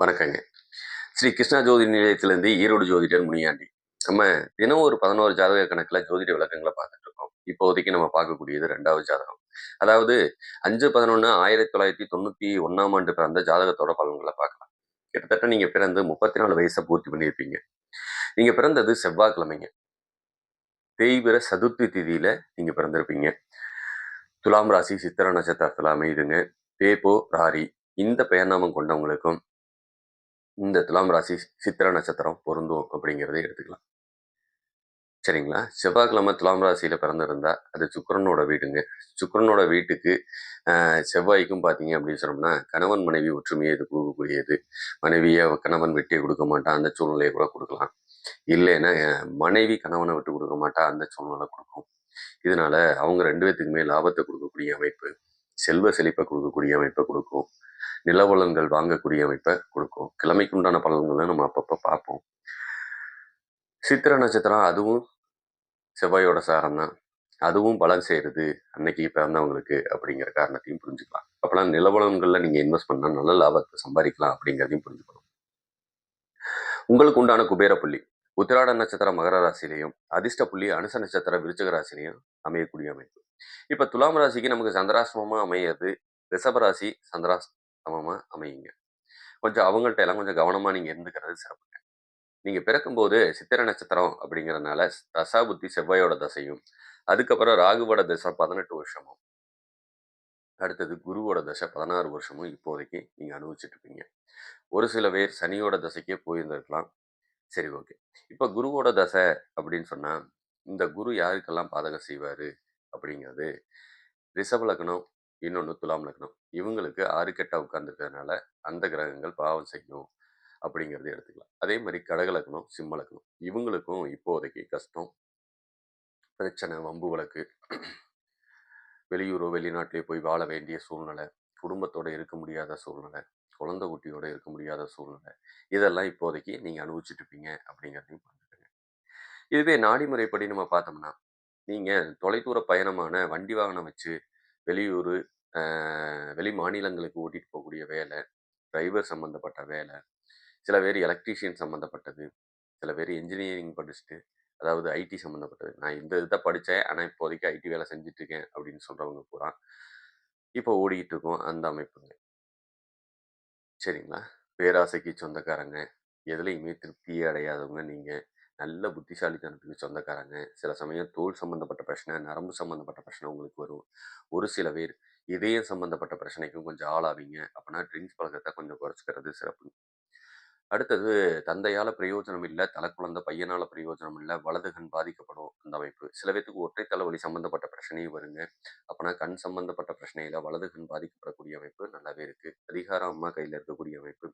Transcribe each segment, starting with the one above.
வணக்கங்க. ஸ்ரீ கிருஷ்ணா ஜோதி நிலையத்திலேருந்து ஈரோடு ஜோதிடர் முனியாண்டி. நம்ம தினம் ஒரு பதினோரு ஜாதக கணக்கில் ஜோதிட விளக்கங்களை பார்த்துட்டு இருக்கோம். இப்போதைக்கு நம்ம பார்க்கக்கூடியது ரெண்டாவது ஜாதகம். அதாவது அஞ்சு பதினொன்று ஆயிரத்தி தொள்ளாயிரத்தி தொண்ணூற்றி ஒன்றாம் ஆண்டு பிறந்த ஜாதகத்தோட பலன்களை பார்க்கலாம். கிட்டத்தட்ட நீங்கள் பிறந்து முப்பத்தி நாலு வயசை பூர்த்தி பண்ணியிருப்பீங்க. நீங்கள் பிறந்தது செவ்வாய்க்கிழமைங்க. தேய்பிர சதுர்த்தி திதியில் நீங்கள் பிறந்திருப்பீங்க. துலாம் ராசி சித்திர நட்சத்திரத்தில் அமையுதுங்க. பேபோ ராரி இந்த பெயர்நாமம் கொண்டவங்களுக்கும் இந்த துலாம் ராசி சித்திர நட்சத்திரம் பொருந்தும் அப்படிங்கிறத எடுத்துக்கலாம். சரிங்களா? செவ்வாய்க்கிழமை துலாம் ராசியில் பிறந்திருந்தா அது சுக்கரனோட வீடுங்க. சுக்கரனோட வீட்டுக்கு செவ்வாய்க்கும் பார்த்தீங்க அப்படின்னு சொன்னோம்னா கணவன் மனைவி ஒற்றுமையை இது கொடுக்கக்கூடியது. மனைவியை கணவன் வெட்டியை கொடுக்க மாட்டான் அந்த சூழ்நிலையை கூட கொடுக்கலாம். இல்லைன்னா மனைவி கணவனை விட்டு கொடுக்க மாட்டா அந்த சூழ்நிலை கொடுக்கும். இதனால அவங்க ரெண்டு பேத்துக்குமே லாபத்தை கொடுக்கக்கூடிய அமைப்பு. செல்வ செழிப்பை கொடுக்கக்கூடிய அமைப்பை கொடுக்கும். நிலவளங்கள் வாங்கக்கூடிய அமைப்பை கொடுக்கும். கிழமைக்கு உண்டான பலன்களை நம்ம அப்பப்போ பார்ப்போம். சித்திர நட்சத்திரம் அதுவும் செவ்வாயோட சாரம் தான். அதுவும் பலன் செய்கிறது அன்னைக்கு பிறந்தவங்களுக்கு அப்படிங்கிற காரணத்தையும் புரிஞ்சுக்கலாம். அப்போலாம் நிலவளங்களில் நீங்கள் இன்வெஸ்ட் பண்ணால் நல்ல லாபத்தை சம்பாதிக்கலாம் அப்படிங்கிறதையும் புரிஞ்சுக்கணும். உங்களுக்கு உண்டான குபேர புள்ளி. உத்திராட நட்சத்திரம் மகர ராசிலையும் அதிர்ஷ்ட புள்ளி அனுச நட்சத்திரம் விருச்சக ராசிலையும் அமையக்கூடிய அமைப்பு. இப்போ துலாம் ராசிக்கு நமக்கு சந்திராசிரமமாக அமையிறது ரிஷபராசி சந்திராஸ் அமையுங்க. கொஞ்சம் அவங்கள்ட்ட எல்லாம் கொஞ்சம் கவனமாக நீங்கள் இருந்துக்கிறது சிறப்புங்க. நீங்கள் பிறக்கும்போது சித்திர நட்சத்திரம் அப்படிங்கிறதுனால தசா புத்தி செவ்வாயோட தசையும் அதுக்கப்புறம் ராகுவோட தசை பதினெட்டு வருஷமும் அடுத்தது குருவோட தசை பதினாறு வருஷமும் இப்போதைக்கு நீங்கள் அனுபவிச்சுட்டு இருப்பீங்க ஒரு சில பேர் சனியோட தசைக்கே போயிருந்திருக்கலாம். சரி ஓகே. இப்போ குருவோட தசை அப்படின்னு சொன்னால் இந்த குரு யாருக்கெல்லாம் பாதகம் செய்வார் அப்படிங்கிறது ரிஷப லக்னம் இன்னொன்று துலாம் லக்னம் இவங்களுக்கு ஆறு கெட்டா உட்கார்ந்துருக்கிறதுனால அந்த கிரகங்கள் பாவம் செய்யும் அப்படிங்கிறது எடுத்துக்கலாம். அதே மாதிரி கடக லக்னம் சிம்ம லக்னம் இவங்களுக்கும் இப்போதைக்கு கஷ்டம் பிரச்சனை வம்பு வழக்கு வெளியூரோ வெளிநாட்டிலே போய் வாழ வேண்டிய சூழ்நிலை குடும்பத்தோடு இருக்க முடியாத சூழ்நிலை குழந்தை குட்டியோட இருக்க முடியாத சூழ்நிலை இதெல்லாம் இப்போதைக்கு நீங்கள் அனுபவிச்சுட்டு இருப்பீங்க அப்படிங்கிறதையும் பார்த்துக்கோங்க. இதுவே நாடி முறைப்படி நம்ம பார்த்தோம்னா நீங்கள் தொலைதூர பயணமான வண்டி வாகனம் வச்சு வெளியூர் வெளி மாநிலங்களுக்கு ஓட்டிகிட்டு போகக்கூடிய வேலை டிரைவர் சம்மந்தப்பட்ட வேலை சில பேர் எலக்ட்ரீஷியன் சம்மந்தப்பட்டது சில பேர் இன்ஜினியரிங் படிச்சுட்டு அதாவது ஐடி சம்மந்தப்பட்டது நான் இந்த இதை படித்தேன் ஆனால் இப்போதைக்கு ஐடி வேலை செஞ்சிட்ருக்கேன் அப்படின்னு சொல்கிறவங்க பூரா இப்போ ஓடிக்கிட்டு இருக்கோம் அந்த அமைப்புங்க. சரிங்களா? பேராசைக்கு சொந்தக்காரங்க எதுலையுமே திருப்தியே அடையாதவங்க நீங்கள் நல்ல புத்திசாலித்தனத்துக்கு சொந்தக்காரங்க. சில சமயம் தோல் சம்மந்தப்பட்ட பிரச்சனை நரம்பு சம்மந்தப்பட்ட பிரச்சனை உங்களுக்கு வரும். ஒரு சில பேர் இதயம் சம்மந்தப்பட்ட பிரச்சனைக்கும் கொஞ்சம் ஆளாவீங்க. அப்படின்னா ட்ரிங்க்ஸ் பழக்கத்தை கொஞ்சம் குறைச்சிக்கிறது சிறப்பு. அடுத்தது தந்தையால் பிரயோஜனம் இல்லை தலை குழந்தை பையனால் பிரயோஜனம் இல்லை வலதுகன் பாதிக்கப்படும் அந்த அமைப்பு. சில பேத்துக்கு ஒற்றை தலைவலி சம்மந்தப்பட்ட பிரச்சனையும் வருங்க. அப்போனா கண் சம்மந்தப்பட்ட பிரச்சனையில் வலதுகன் பாதிக்கப்படக்கூடிய அமைப்பு நல்லாவே இருக்குது அதிகாரம் அம்மா கையில் இருக்கக்கூடிய அமைப்பு.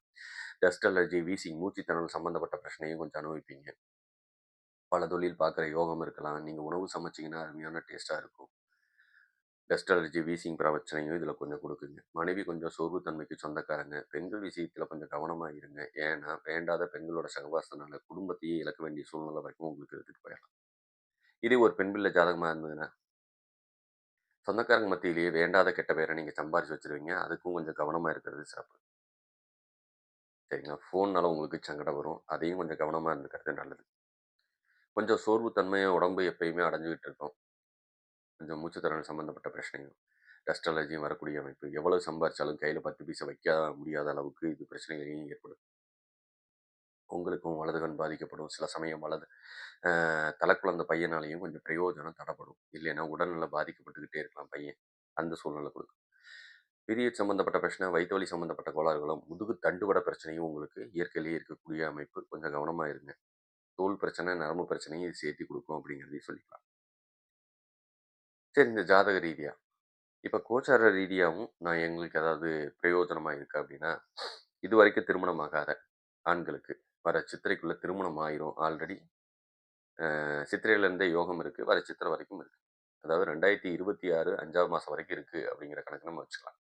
டஸ்ட் அலர்ஜி வீசிங் மூச்சுத்திறல் சம்மந்தப்பட்ட பிரச்சனையும் கொஞ்சம் அனுபவிப்பீங்க. பல தொழில் பார்க்குற யோகம் இருக்கலாம். நீங்கள் உணவு சமைச்சிங்கன்னா அருமையான டேஸ்ட்டாக இருக்கும். டஸ்ட் அலர்ஜி வீசிங் பிரச்சனையும் இதில் கொஞ்சம் கொடுக்குங்க. மனைவி கொஞ்சம் சோர்வுத்தன்மைக்கு சொந்தக்காரங்க. பெண்கள் விஷயத்தில் கொஞ்சம் கவனமாக இருங்க. ஏன்னா வேண்டாத பெண்களோட சகவாசத்தினால குடும்பத்தையே இழக்க வேண்டிய சூழ்நிலை வரைக்கும் உங்களுக்கு எடுத்துகிட்டு போயிடலாம். இதே ஒரு பெண் பிள்ளை ஜாதகமாக இருந்ததுன்னா சொந்தக்காரங்க மத்தியிலேயே வேண்டாத கெட்ட பேரை நீங்கள் சம்பாரிச்சு வச்சுருவீங்க. அதுக்கும் கொஞ்சம் கவனமாக இருக்கிறது சிறப்பு. சரிங்களா? ஃபோன்னால உங்களுக்கு சங்கடம் வரும். அதையும் கொஞ்சம் கவனமாக இருந்துக்கிறது நல்லது. கொஞ்சம் சோர்வுத்தன்மையை உடம்பு எப்பயுமே அடைஞ்சிக்கிட்டு இருக்கும். கொஞ்சம் மூச்சுத்திறன் சம்மந்தப்பட்ட பிரச்சனையும் டஸ்ட் அலர்ஜியும் வரக்கூடிய அமைப்பு. எவ்வளவு சம்பாரிச்சாலும் கையில் பத்து பீஸை வைக்க முடியாத அளவுக்கு இது பிரச்சனைகளையும் ஏற்படும். உங்களுக்கும் வலதுகண் பாதிக்கப்படும். சில சமயம் வலது தலைக்குழந்த பையனாலையும் கொஞ்சம் பிரயோஜனம் தடப்படும் இல்லைன்னா உடல்நல பாதிக்கப்பட்டுக்கிட்டே இருக்கலாம் பையன். அந்த சூழ்நிலை கொடுக்கும். பீரியட் சம்மந்தப்பட்ட பிரச்சனை வயிற்றுவலி சம்மந்தப்பட்ட கோளாறுகளும் முதுகு தண்டுவட பிரச்சனையும் உங்களுக்கு இயற்கையிலேயே இருக்கக்கூடிய அமைப்பு. கொஞ்சம் கவனமாக இருங்க. தோல் பிரச்சனை நரம்பு பிரச்சனையும் இது சேர்த்து கொடுக்கும் அப்படிங்கிறதையும் சொல்லிக்கலாம். சரி இந்த ஜாதக ரீதியாக இப்போ கோச்சார ரீதியாகவும் நான் எங்களுக்கு ஏதாவது பிரயோஜனமாக இருக்குது அப்படின்னா இது வரைக்கும் திருமணமாகாத ஆண்களுக்கு. வர சித்திரைக்குள்ளே திருமணம் ஆயிரும். ஆல்ரெடி சித்திரையிலேருந்தே யோகம் இருக்குது வர சித்திரை வரைக்கும் இருக்குது அதாவது ரெண்டாயிரத்தி இருபத்தி ஆறு அஞ்சாவது மாதம் வரைக்கும் இருக்குது அப்படிங்கிற கணக்கு நம்ம வச்சுக்கலாம்.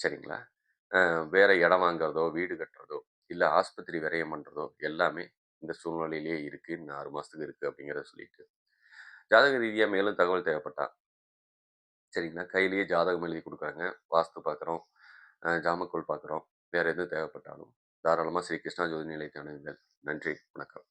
சரிங்களா? வேறு இடம் வாங்குறதோ வீடு கட்டுறதோ இல்லை ஆஸ்பத்திரி விரயம் பண்ணுறதோ எல்லாமே இந்த சூழ்நிலையிலேயே இருக்குது இன்னும் ஆறு மாதத்துக்கு இருக்குது அப்படிங்கிறத சொல்லிட்டு ஜாதக ரீதியாக மேலும் தகவல் தேவைப்பட்டா சரிங்களா? கையிலேயே ஜாதகம் எழுதி கொடுக்குறாங்க. வாஸ்து பார்க்குறோம் ஜாமக்கோல் பார்க்குறோம் வேறு எதுவும் தேவைப்பட்டாலும். தாராளமாக ஸ்ரீ கிருஷ்ணா ஜோதி நிலையத்தை அணுகுங்கள் நன்றி. வணக்கம்.